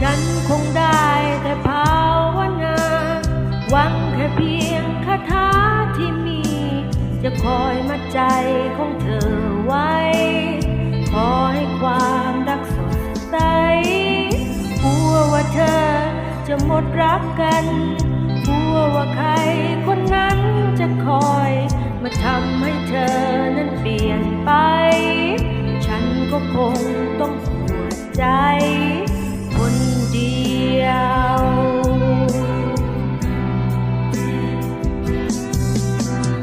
ฉันคงได้แต่ภาวนา หวังแค่เพียงคาถาที่มี จะคอยมัดใจของเธอไว้ ขอให้ความรักสดใสกลัวว่าเธอจะหมดรักกันกลัวว่าใครคนนั้นจะคอย มาทำให้เธอนั้นเปลี่ยนไป ฉันก็คงต้องปวดใจ คนเดียว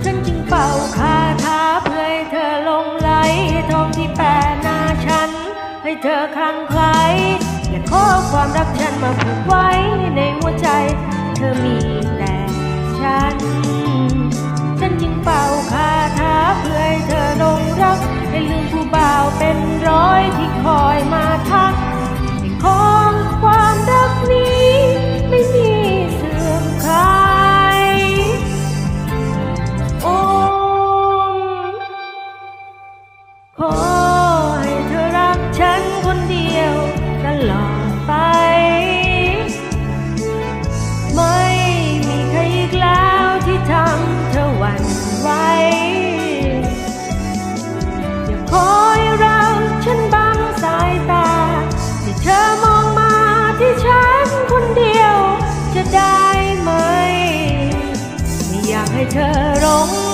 ฉันจึงเป่าคาถาเพื่อให้เธอลงไหลทองที่แปะหน้าฉัน ให้เธอคลั่งไคล้และขอความรักฉันมาผูกไว้ในหัวใจ เธอมีแต่ฉัน ฉันจึงเป่าคาถาเพื่อให้เธอลงรัก ให้ลืมผู้บ่าวเป็นร้อยที่คอยมาทัก เธอร้อง